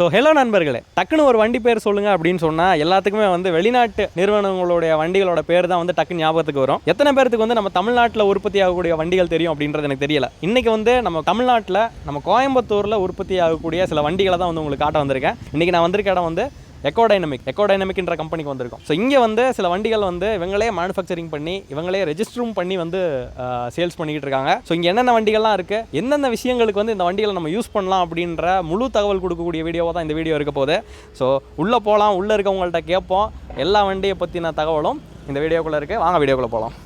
So hello நண்பர்களே. டக்குன்னு ஒரு வண்டி பேர் சொல்லுங்க அப்படின்னு சொன்னால் எல்லாத்துக்குமே வந்து வெளிநாட்டு நிறுவனங்களுடைய வண்டிகளோட பேர் தான் வந்து டக்குன்னு ஞாபகத்துக்கு வரும். எத்தனை பேருக்கு வந்து நம்ம தமிழ்நாட்டில் உற்பத்தி ஆகக்கூடிய வண்டிகள் தெரியும் அப்படின்றது எனக்கு தெரியல. இன்னைக்கு வந்து நம்ம தமிழ்நாட்டில் நம்ம கோயம்புத்தூரில் உற்பத்தி ஆகக்கூடிய சில வண்டிகளை தான் வந்து உங்களுக்கு காட்ட வந்திருக்கேன். இன்னைக்கு நான் வந்திருக்க இடம் வந்து எக்கோ டைனமிக் எக்கோ டைனமிக்ன்ற கம்பெனிக்கு வந்திருக்கோம். ஸோ இங்கே வந்து சில வண்டிகள் வந்து இவங்களே மேனுஃபேக்சரிங் பண்ணி இவங்களே ரெஜிஸ்டரும் பண்ணி வந்து சேல்ஸ் பண்ணிக்கிட்டு இருக்காங்க. ஸோ இங்கே என்னென்ன வண்டிகள்லாம் இருக்குது எந்தெந்த விஷயங்களுக்கு வந்து இந்த வண்டிகளை நம்ம யூஸ் பண்ணலாம் அப்படின்ற முழு தகவல் கொடுக்கக்கூடிய வீடியோவாக தான் இந்த வீடியோ இருக்க போகுது. ஸோ உள்ளே போகலாம் உள்ளே இருக்கவங்கள்ட்ட கேட்போம். எல்லா வண்டியை பற்றின தகவலும் இந்த வீடியோக்குள்ளே இருக்குது வாங்க வீடியோக்குள்ளே போகலாம்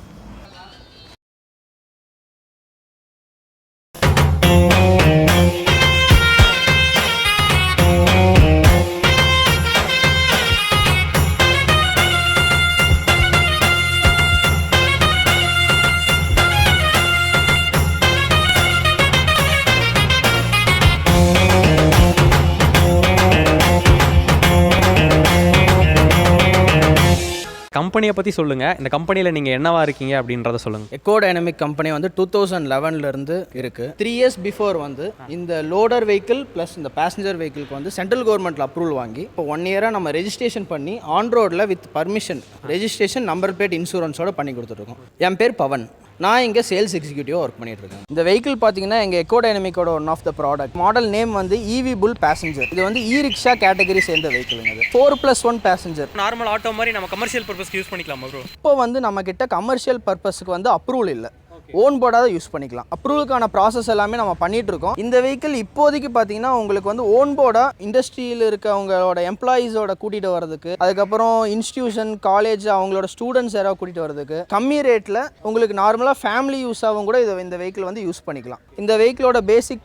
கம்பெனியை பற்றி சொல்லுங்கள் இந்த கம்பெனியில் நீங்கள் என்னவா இருக்கீங்க அப்படின்றத சொல்லுங்கள் எக்கோ டைனமிக் கம்பெனி வந்து டூ தௌசண்ட் லெவன்லேருந்து இருக்குது த்ரீ இயர்ஸ் பிஃபோர் வந்து இந்த லோடர் வெஹிக்கிள் ப்ளஸ் இந்த பேசஞ்சர் வெஹிக்கிளுக்கு வந்து சென்ட்ரல் கவர்மெண்ட்டில் அப்ரூவல் வாங்கி இப்போ ஒன் இயராக நம்ம ரெஜிஸ்ட்ரேஷன் பண்ணி ஆன் ரோடில் with permission registration number plate இன்சூரன்ஸோட பண்ணி கொடுத்துருக்கோம் என் பேர் பவன். நான் இங்கே சேல்ஸ் எக்ஸிக்யூட்டிவாக ஒர்க் பண்ணிட்டு இருக்கேன் இந்த வெஹிக்கிள் பார்த்தீங்கன்னா எங்கள் Eco டைனமிக்கோட one of the product model name வந்து இவி புல் பேசஞ்சர் இது வந்து இ ரிக்ஷா கேட்டகரி சேர்ந்த வெஹிக்கிளுங்க இது. Four plus one passenger normal auto மாதிரி நம்ம கமர்ஷியல் பர்பஸ்க்கு யூஸ் பண்ணிக்கலாமா ப்ரோ இப்போ வந்து நம்ம கிட்ட கமர்ஷியல் பர்பஸ்க்கு வந்து அப்ரூவல் இல்லை. ஓன் போர்டாக யூஸ் பண்ணிக்கலாம். அப்ரூவலுக்கான ப்ராசஸ் எல்லாமே நம்ம பண்ணிட்டு இருக்கோம் இந்த வெஹிக்கிள் இப்போதைக்கு பார்த்தீங்கன்னா உங்களுக்கு வந்து ஓன் போர்டாக இண்டஸ்ட்ரியில் இருக்கவங்களோட எம்ப்ளாயீஸோட கூட்டிகிட்டு வரதுக்கு அதுக்கப்புறம் இன்ஸ்டியூஷன் காலேஜ் அவங்களோட ஸ்டூடெண்ட்ஸ் யாராவது கூட்டிகிட்டு வரதுக்கு கம்மி ரேட்டில் உங்களுக்கு நார்மலாக ஃபேமிலி யூஸாகவும் கூட இதை இந்த வெஹிக்கிள் வந்து யூஸ் பண்ணிக்கலாம். இந்த வெஹிக்கிளோட பேசிக்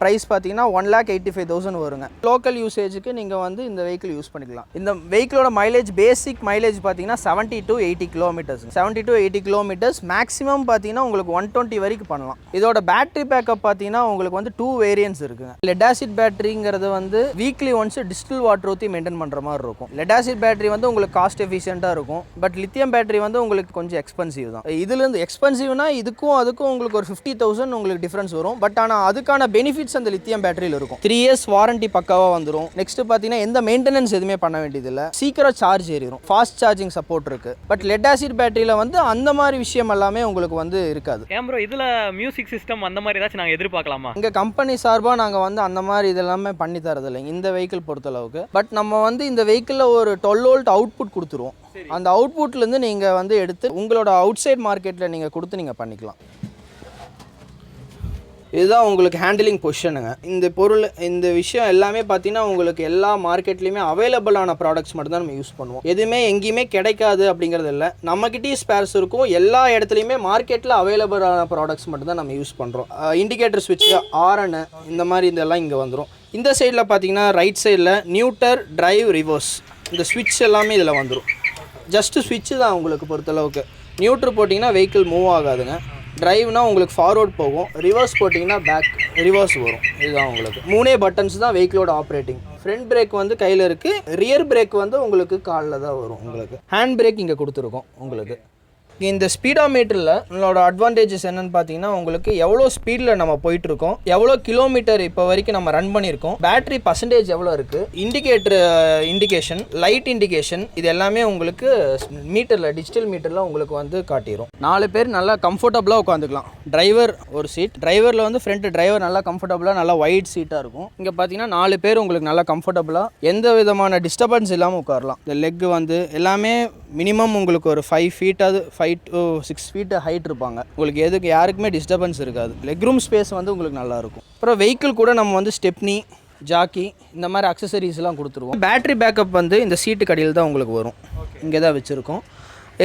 ப்ரைஸ் பார்த்தீங்கன்னா one lakh eighty five thousand வருங்க. லோக்கல் யூசேஜுக்கு நீங்கள் வந்து இந்த வெஹிக்கிள் யூஸ் பண்ணிக்கலாம். இந்த வெஹிக்கிளோட மைலேஜ் பேசிக் மைலேஜ் பார்த்தீங்கன்னா seventy to eighty kilometres seventy to eighty kilometres maximum பார்த்தீங்கன்னா உங்களுக்கு ஒன் டுவெண்ட்டி வரைக்கும் பண்ணலாம். இதோட பேட்டரி பேக்கப் பார்த்தீங்கன்னா உங்களுக்கு வந்து டூ வேரியன்ஸ் இருக்குங்க. லெட் ஆசிட் பேட்டரிங்கிறது வந்து வீக்லி ஒன்ஸ் டிஜிட்டல் வாட்டர் ஊற்றி மெயின்டைன் பண்ணுற மாதிரி இருக்கும். லெட் ஆசிட் பேட்டரி வந்து உங்களுக்கு காஸ்ட் எஃபிஷியண்ட்டாக இருக்கும். பட் லித்தியம் பேட்டரி வந்து உங்களுக்கு கொஞ்சம் எக்ஸ்பென்சிவ் தான். இதுலேருந்து எக்ஸ்பென்சிவ்னா இதுக்கும் அதுக்கும் உங்களுக்கு ஒரு ஃபிஃப்டி தௌசண்ட் உங்களுக்கு டிஃப்ரென்ஸ் வரும். பட் ஆனால் அதுக்கான பெனிஃபிட்ஸ் அந்த லித்தியம் பேட்டரியில் இருக்கும். த்ரீ இயர்ஸ் வாரண்டி பக்காவாக வந்துடும் நெக்ஸ்ட் பார்த்தீங்கன்னா எந்த மெயின்டெனன்ஸ் எதுவுமே பண்ண வேண்டியதில்லை. சீக்கிரம் சார்ஜ் ஏறிடும் ஃபாஸ்ட் சார்ஜிங் சப்போர்ட் இருக்குது பட் லெட் ஆசிட் பேட்டரியில் வந்து அந்த மாதிரி விஷயம் எல்லாமே உங்களுக்கு வந்து இருக்காது. ஏன் ப்ரோ இதில் மியூசிக் சிஸ்டம் அந்த மாதிரி ஏதாச்சும் நாங்கள் எதிர்பார்க்கலாமா? எங்கள் கம்பெனி சார்பாக நாங்கள் வந்து அந்த மாதிரி இதெல்லாமே பண்ணி தரது இல்லைங்க இந்த வெஹிக்கிள் பொறுத்தளவுக்கு பட் நம்ம வந்து இந்த வெஹிக்கிளில் ஒரு டுவெல் வோல்ட் அவுட்புட் கொடுத்துருவோம். அந்த அவுட்புட்லேருந்து நீங்கள் வந்து எடுத்து உங்களோட அவுட் சைட் மார்க்கெட்டில் நீங்கள் கொடுத்து நீங்கள் பண்ணிக்கலாம். இதுதான் உங்களுக்கு ஹேண்டிலிங் பொசிஷனுங்க இந்த பொருள் இந்த விஷயம் எல்லாமே பார்த்தீங்கன்னா உங்களுக்கு எல்லா மார்க்கெட்லேயுமே அவைலபிளான ப்ராடக்ட்ஸ் மட்டும் தான் நம்ம யூஸ் பண்ணுவோம். எதுவுமே எங்கேயுமே கிடைக்காது அப்படிங்கிறது இல்லை. நம்மக்கிட்டேயும் ஸ்பேர்ஸ் இருக்கும். எல்லா இடத்துலையுமே மார்க்கெட்டில் அவைலபிளான ப்ராடக்ட்ஸ் மட்டும் தான் நம்ம யூஸ் பண்ணுறோம் இண்டிகேட்டர் ஸ்விட்ச் ஆரனு இந்த மாதிரி இதெல்லாம் இங்கே வந்துடும் இந்த சைடில் பார்த்தீங்கன்னா ரைட் சைடில் நியூட்டர் டிரைவ் ரிவர்ஸ் இந்த ஸ்விட்ச் எல்லாமே இதில் வந்துடும் ஜஸ்ட்டு ஸ்விட்ச்சு தான் உங்களுக்கு பொறுத்தளவுக்கு. நியூட்ரு போட்டிங்கன்னா வெஹிக்கிள் மூவ் ஆகாதுங்க. டிரைவ்னா உங்களுக்கு ஃபார்வர்ட் போகும். ரிவர்ஸ் போட்டிங்கன்னா பேக் ரிவர்ஸ் வரும். இதுதான் உங்களுக்கு. மூணே பட்டன்ஸ் தான் வெஹிக்கிளோட ஆப்ரேட்டிங் ஃப்ரண்ட் பிரேக் வந்து கையில் இருக்குது ரியர் பிரேக் வந்து உங்களுக்கு காலில் தான் வரும் உங்களுக்கு. ஹேண்ட் பிரேக் இங்கே கொடுத்துருக்கோம் உங்களுக்கு. இந்த ஸ்பீடாமீட்டரில் நம்மளோட அட்வான்டேஜஸ் என்னன்னு பார்த்தீங்கன்னா உங்களுக்கு எவ்வளோ ஸ்பீடில் நம்ம போயிட்டு இருக்கோம் எவ்வளோ கிலோமீட்டர் இப்போ வரைக்கும் நம்ம ரன் பண்ணியிருக்கோம் பேட்டரி பர்சன்டேஜ் எவ்வளோ இருக்குது இண்டிகேட்டர் இண்டிகேஷன் லைட் இண்டிகேஷன் இது எல்லாமே உங்களுக்கு மீட்டரில் டிஜிட்டல் மீட்டரில் உங்களுக்கு வந்து காட்டிடும் நாலு பேர் நல்லா கம்ஃபர்டபுளாக உட்காந்துக்கலாம். டிரைவர் ஒரு சீட் டிரைவரில் வந்து ஃப்ரண்ட் டிரைவர் நல்லா கம்ஃபர்டபுளாக நல்லா ஒயிட் சீட்டாக இருக்கும். இங்கே பார்த்தீங்கன்னா நாலு பேர் உங்களுக்கு நல்லா கம்ஃபர்டபுளாக எந்த விதமான டிஸ்டர்பன்ஸ் இல்லாமல் உட்காரலாம். இந்த லெக் வந்து எல்லாமே மினிமம் உங்களுக்கு ஒரு five ஃபீட்டாவது five to six feet height இருப்பாங்க. உங்களுக்கு எதுக்கு யாருக்குமே டிஸ்டர்பன்ஸ் இருக்காது. லெக் ரூம் ஸ்பேஸ் வந்து உங்களுக்கு நல்லா இருக்கும் அப்புறம் வெஹிக்கிள் கூட நம்ம வந்து ஸ்டெப்னி ஜாக்கி இந்த மாதிரி அக்சசரிஸ்லாம் கொடுத்துருவோம். பேட்டரி பேக்கப் வந்து இந்த சீட்டு கடியில் தான் உங்களுக்கு வரும். இங்கே தான் வச்சுருக்கோம்.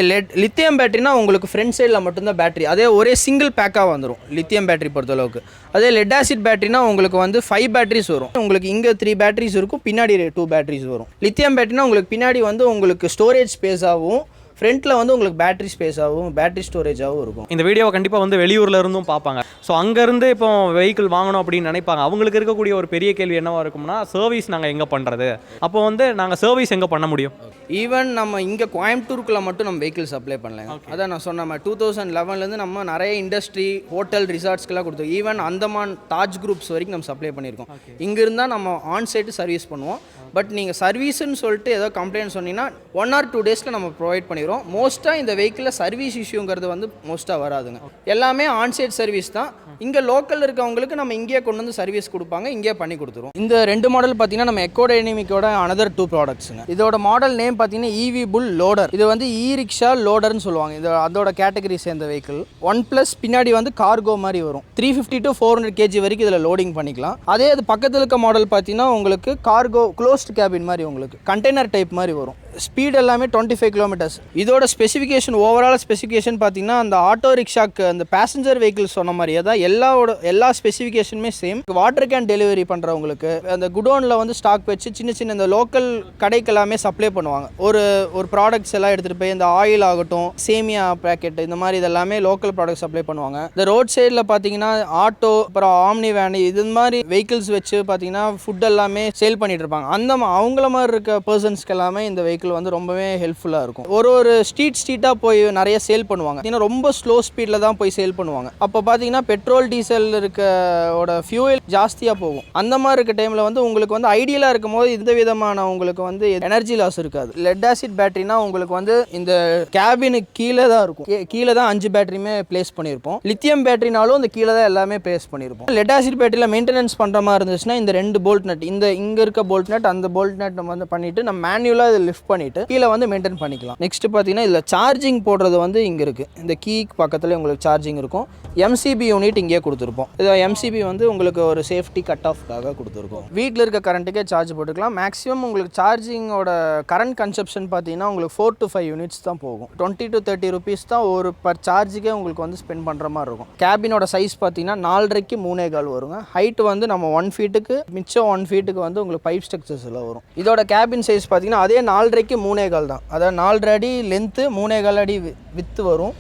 லெட் லித்தியம் பேட்டரினா உங்களுக்கு ஃப்ரண்ட் சைடில் மட்டும்தான் பேட்டரி அதே ஒரே சிங்கிள் பேக்காக வந்துடும் லித்தியம் பேட்டரி பொறுத்தளவுக்கு. அதே லெட் ஆசிட் பேட்டரினா உங்களுக்கு வந்து ஃபைவ் பேட்டரிஸ் வரும். உங்களுக்கு இங்கே த்ரீ பேட்டரிஸ் இருக்கும் பின்னாடி டூ பேட்டரிஸ் வரும். லித்தியம் பேட்டரினா உங்களுக்கு பின்னாடி வந்து உங்களுக்கு ஸ்டோரேஜ் ஸ்பேஸாகவும் ஃப்ரண்ட்டில் வந்து உங்களுக்கு பேட்டரி ஸ்பேஸாகவும் பேட்டரி ஸ்டோரேஜாகவும் இருக்கும். இந்த வீடியோவை கண்டிப்பாக வந்து வெளியூர்ல இருந்தும் பார்ப்பாங்க. ஸோ அங்கேருந்து இப்போ வெஹிக்கிள் வாங்கணும் அப்படின்னு நினைப்பாங்க. அவங்களுக்கு இருக்கக்கூடிய ஒரு பெரிய கேள்வி என்னவா இருக்கும்னா சர்வீஸ் நாங்கள் எங்கே பண்ணுறது அப்போ வந்து நாங்கள் சர்வீஸ் எங்கே பண்ண முடியும்? ஈவன் நம்ம இங்கே கோயம்புத்தூருக்குள்ள மட்டும் நம்ம வெஹிக்கிள் சப்ளை பண்ணல அதான் நான் சொன்ன டூ தௌசண்ட் லெவன்லேருந்து நம்ம நிறைய இண்டஸ்ட்ரி ஹோட்டல் ரிசார்ட்ஸ்க்கெல்லாம் கொடுத்தோம். ஈவன் அந்தமான் தாஜ் குரூப்ஸ் வரைக்கும் நம்ம சப்ளை பண்ணியிருக்கோம். இங்க இருந்தால் நம்ம ஆன் சைட்டு சர்வீஸ் பண்ணுவோம். பட் நீங்கள் சர்வீஸ்னு சொல்லிட்டு ஏதோ கம்ப்ளைண்ட் சொன்னீங்கன்னா ஒன் ஆர் டூ டேஸில் நம்ம ப்ரொவைட் பண்ணிடுவோம் மோஸ்ட்டாக இந்த வெஹிக்கிளில் சர்வீஸ் இஷ்யூங்கிறது வந்து மோஸ்ட்டாக வராதுங்க. எல்லாமே ஆன் சைட் சர்வீஸ் தான். இங்கே லோக்கல் இருக்கவங்களுக்கு நம்ம இங்கேயே கொண்டு வந்து சர்வீஸ் கொடுப்பாங்க இங்கேயே பண்ணி கொடுத்துருவோம் இந்த ரெண்டு மாடல் பார்த்தீங்கன்னா நம்ம எக்கோ டைனமிக்கோட அனதர் டூ ப்ராடக்ட்ஸுங்க இதோட மாடல் நேம் பார்த்தீங்கன்னா இவி புல் லோடர் இது வந்து இ ரிக்ஷா லோடர்னு சொல்லுவாங்க. இது அதோட கேட்டகரி சேர்ந்த வெஹிக்கிள் ஒன் ப்ளஸ் பின்னாடி வந்து கார்கோ மாதிரி வரும். Three fifty to four hundred kg வரைக்கும் இதில் லோடிங் பண்ணிக்கலாம். அதே அது பக்கத்தில் இருக்க மாடல் பார்த்தீங்கன்னா உங்களுக்கு கார்கோ க்ளோஸ்ட் கேபின் மாதிரி உங்களுக்கு. கண்டெய்னர் டைப் மாதிரி வரும். ஸ்பீட் எல்லாமே டுவெண்ட்டி ஃபைவ் கிலோமீட்டர்ஸ் இதோட ஸ்பெசிஃபிகேஷன் ஓவரால் ஸ்பெசிஃபிகேஷன் பார்த்தீங்கன்னா அந்த ஆட்டோ ரிக்ஷாக்கு அந்த பேசஞ்சர் வெஹிக்கிள் சொன்ன மாதிரியே தான் எல்லாவோட எல்லா ஸ்பெசிஃபிகேஷனுமே சேம் வாட்டர் கேன் டெலிவரி பண்ணுறவங்களுக்கு அந்த குடோனில் வந்து ஸ்டாக் வச்சு சின்ன சின்ன இந்த லோக்கல் கடைக்கு எல்லாமே சப்ளை பண்ணுவாங்க. ஒரு ஒரு ப்ராடக்ட்ஸ் எல்லாம் எடுத்துகிட்டு போய் இந்த ஆயில் ஆகட்டும் சேமியா பேக்கெட் இந்த மாதிரி இதெல்லாமே லோக்கல் ப்ராடக்ட் சப்ளை பண்ணுவாங்க. இந்த ரோட் சைடில் பார்த்தீங்கன்னா ஆட்டோ அப்புறம் ஆம்னி வேன் இது மாதிரி வெஹிக்கிள்ஸ் வச்சு பார்த்தீங்கன்னா ஃபுட் எல்லாமே சேல் பண்ணிட்டு இருப்பாங்க. அந்த மா- அவங்கள மாதிரி இருக்க பர்சன்ஸ்க்கு எல்லாமே இந்த வெஹிக்கிள் வந்து ரொம்பவே ஹெல்ப்ஃபுல்லாக இருக்கும். ஒரு ஒரு ஸ்ட்ரீட் ஸ்ட்ரீட்டாக போய் நிறைய சேல் பண்ணுவாங்க. ஏன்னா ரொம்ப ஸ்லோ ஸ்பீடில் தான் போய் சேல் பண்ணுவாங்க. அப்போ பார்த்தீங்கன்னா பெட்ரோல் டீசல் இருக்கோட ஃபியூயல் ஜாஸ்தியாக போகும். அந்த மாதிரி இருக்க டைமில் வந்து உங்களுக்கு வந்து ஐடியலாக இருக்கும் போது எந்த விதமான உங்களுக்கு வந்து எனர்ஜி லாஸ் இருக்காது. லெட் ஆசிட் பேட்டரினா உங்களுக்கு வந்து இந்த கேபினுக்கு கீழே தான் இருக்கும். கீழே தான் அஞ்சு பேட்டரியுமே பிளேஸ் பண்ணியிருப்போம் லித்தியம் பேட்டரினாலும் இந்த கீழே தான் எல்லாமே பிளேஸ் பண்ணியிருப்போம் லெட் ஆசிட் பேட்டரியில் மெயின்டெனன்ஸ் பண்ணுற மாதிரி இருந்துச்சுன்னா இந்த ரெண்டு போல்ட் நட் இந்த இங்கே இருக்க போல்ட் நட் அந்த போல்ட் நட் நம்ம வந்து பண்ணிட்டு நம்ம மேனுவலாக இதை லிஃப்ட் பண்ணிவிட்டு கீழே வந்து மெயின்டைன் பண்ணிக்கலாம். நெக்ஸ்ட் பார்த்தீங்கன்னா இதில் சார்ஜிங் போடுறது வந்து இங்கே இருக்குது இந்த கீக்கு பக்கத்தில் உங்களுக்கு சார்ஜிங் இருக்கும். எம்சிபி யூனிட் இங்கே கொடுத்துருப்போம். இது எம்சிபி வந்து உங்களுக்கு ஒரு சேஃப்டி கட் ஆஃப்காக கொடுத்துருக்கோம். வீட்டில் இருக்க கரண்ட்டுக்கே சார்ஜ் போட்டுக்கலாம். மேக்ஸிமம் உங்களுக்கு சார்ஜிங்கோட கரண்ட் கன்சப்ஷன் பார்த்தீங்கன்னா உங்களுக்கு ஃபோர் டு ஃபைவ் யூனிட்ஸ் தான் போகும். டுவெண்ட்டி டு தேர்ட்டி ருபீஸ் தான் ஒரு பர் சார்ஜுக்கே உங்களுக்கு வந்து ஸ்பெண்ட் பண்ணுற மாதிரி இருக்கும். கேபினோட சைஸ் பார்த்தீங்கன்னா நாலரைக்கு மூணே கால் வருங்க. ஹைட் வந்து நம்ம ஒன் ஃபீட்டுக்கு மிச்சம் ஒன் ஃபீட்டுக்கு வந்து உங்களுக்கு பைப் ஸ்ட்ரக்சர்ஸில் வரும். இதோட கேபின் சைஸ் பார்த்தீங்கன்னா அதே நாலரைக்கு மூணே கால் தான். அதாவது நாலரை அடி லென்த்து மூணே கால் அடி வித்து வரும்.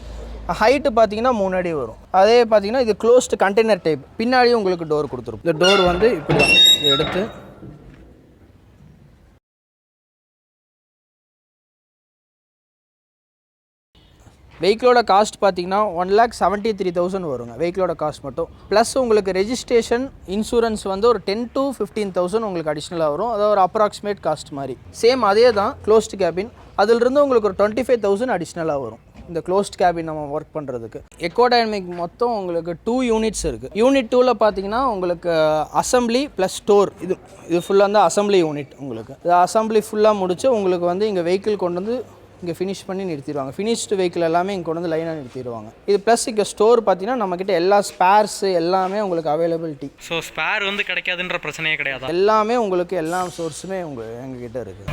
ஹைட்டு பார்த்தீங்கன்னா மூணு அடி வரும். அதே பார்த்தீங்கன்னா இது க்ளோஸ்டு கண்டெய்னர் டைப் பின்னாடியும் உங்களுக்கு டோர் கொடுத்துரும். இந்த டோர் வந்து இப்படி தான் எடுத்து வெஹிக்கிளோட காஸ்ட் பார்த்தீங்கன்னா one lakh seventy three thousand வருங்க. வெஹிக்கிளோட காஸ்ட் மட்டும். ப்ளஸ் உங்களுக்கு ரெஜிஸ்ட்ரேஷன் இன்சூரன்ஸ் வந்து ஒரு டென் டு ஃபிஃப்டீன் தௌசண்ட் உங்களுக்கு அடிஷ்னலாக வரும். அதாவது ஒரு அப்ராக்சிமேட் காஸ்ட் மாதிரி. சேம் அதே தான் க்ளோஸ்டு கேபின் அதிலிருந்து உங்களுக்கு ஒரு டுவெண்ட்டி ஃபைவ் தௌசண்ட் அடிஷ்னலாக வரும். இந்த க்ளோஸ்ட் கேபின் நம்ம ஒர்க் பண்ணுறதுக்கு எக்கோடைனமிக் மொத்தம் உங்களுக்கு டூ யூனிட்ஸ் இருக்குது யூனிட் டூவில் பார்த்தீங்கன்னா உங்களுக்கு அசம்பிளி ப்ளஸ் ஸ்டோர் இது இது ஃபுல்லாக வந்து அசம்பிளி யூனிட் உங்களுக்கு. இது அசம்பிளி ஃபுல்லாக முடிச்சு உங்களுக்கு வந்து இங்கே வெஹிக்கிள் கொண்டு வந்து இங்கே ஃபினிஷ் பண்ணி நிறுத்திடுவாங்க. ஃபினிஷ்டு வெஹிக்கிள் எல்லாமே இங்கே கொண்டு வந்து லைனாக நிறுத்திடுவாங்க. இது ப்ளஸ் இங்கே ஸ்டோர் பார்த்தீங்கன்னா நம்மக்கிட்ட எல்லா ஸ்பேர்ஸு எல்லாமே உங்களுக்கு அவைலபிலிட்டி ஸோ ஸ்பேர் வந்து கிடைக்காதுன்ற பிரச்சனையே கிடையாது? எல்லாமே உங்களுக்கு எல்லா சோர்ஸுமே உங்கள் எங்ககிட்ட இருக்குது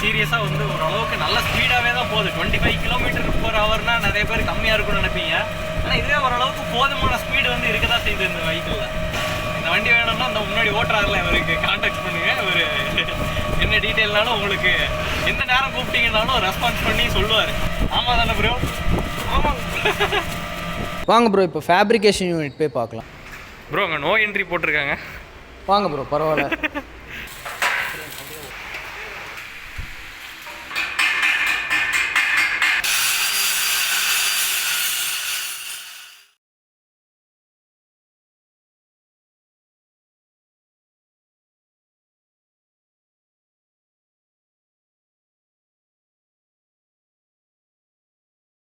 சீரியஸாக வந்து ஓரளவுக்கு நல்ல ஸ்பீடாகவே தான் போகுது. டுவெண்ட்டி ஃபைவ் கிலோமீட்டர் பர் ஹவர்னா நிறைய பேர் கம்மியாக இருக்கும்னு நினைப்பீங்க. ஆனால் இதுவே ஓரளவுக்கு போதுமான ஸ்பீடு வந்து இருக்க தான் செய்யுது இந்த வெஹிக்கிளில் இந்த வண்டி வேணும்னா இந்த முன்னாடி ஓட்டுறாருல இவருக்கு காண்டாக்ட் பண்ணுங்க இவர். என்ன டீட்டெயில்னாலும் உங்களுக்கு எந்த நேரம் கூப்பிட்டீங்கன்னாலும் ரெஸ்பான்ஸ் பண்ணி சொல்லுவார். ஆமாம் தானே ப்ரோ ஆமாம் வாங்க ப்ரோ இப்போ ஃபேப்ரிகேஷன் யூனிட் போய் பார்க்கலாம். ப்ரோ அங்கே நோ என்ட்ரி போட்டிருக்காங்க. வாங்க ப்ரோ பரவாயில்ல.